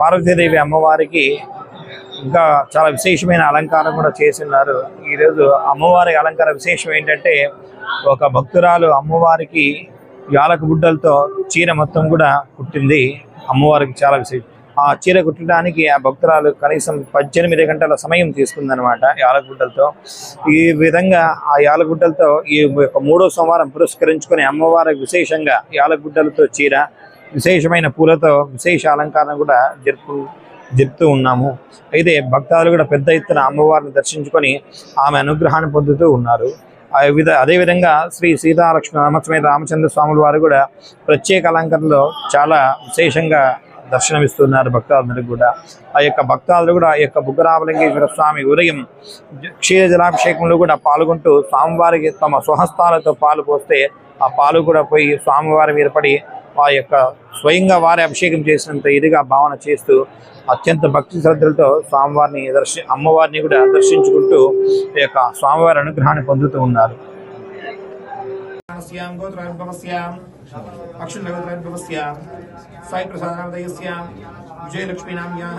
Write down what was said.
పార్వతీదేవి అమ్మవారికి ఇంకా చాలా విశేషమైన అలంకారం కూడా చేస్తున్నారు ఈరోజు అమ్మవారి అలంకార విశేషం ఏంటంటే ఒక భక్తురాలు అమ్మవారికి యాలక గుడ్డలతో చీర మొత్తం కూడా కుట్టింది. అమ్మవారికి చాలా విశేషం. ఆ చీర కుట్టడానికి ఆ భక్తురాలు కనీసం పద్దెనిమిది గంటల సమయం తీసుకుందనమాట యాలగుడ్డలతో ఈ విధంగా ఆ యాలగుడ్డలతో ఈ యొక్క మూడో సోమవారం పురస్కరించుకొని అమ్మవారికి విశేషంగా యాలగుడ్డలతో చీర విశేషమైన పూలతో విశేష అలంకారం కూడా జరుపు జరుపుతూ ఉన్నాము. అయితే భక్తాలు కూడా పెద్ద ఎత్తున అమ్మవారిని దర్శించుకొని ఆమె అనుగ్రహాన్ని పొందుతూ ఉన్నారు. ఆ విధ అదేవిధంగా శ్రీ సీతాలక్ష్మణ రామస్వామి రామచంద్ర స్వాముల వారు కూడా ప్రత్యేక అలంకరణలో చాలా విశేషంగా దర్శనమిస్తున్నారు భక్తాలందరికీ కూడా. ఆ యొక్క భక్తాదులు కూడా ఆ యొక్క బుగ్గరామలింగేశ్వర స్వామి ఉదయం క్షీర జలాభిషేకంలో కూడా పాల్గొంటూ స్వామివారికి తమ స్వహస్తాలతో పాలు పోస్తే ఆ పాలు కూడా పోయి స్వామివారి మీద పడి ఆ యొక్క స్వయంగా వారి అభిషేకం చేసినంత ఇదిగా భావన చేస్తూ అత్యంత భక్తి శ్రద్ధలతో స్వామివారిని దర్శి అమ్మవారిని కూడా దర్శించుకుంటూ ఈ యొక్క స్వామివారి అనుగ్రహాన్ని పొందుతూ ఉన్నారు. స్యాం గోత్రాద్భవస్యాం అక్షులగోత్రాద్భవస్యాం సాయి ప్రసాదాదయస్యాం విజయలక్ష్మీనామ్యాः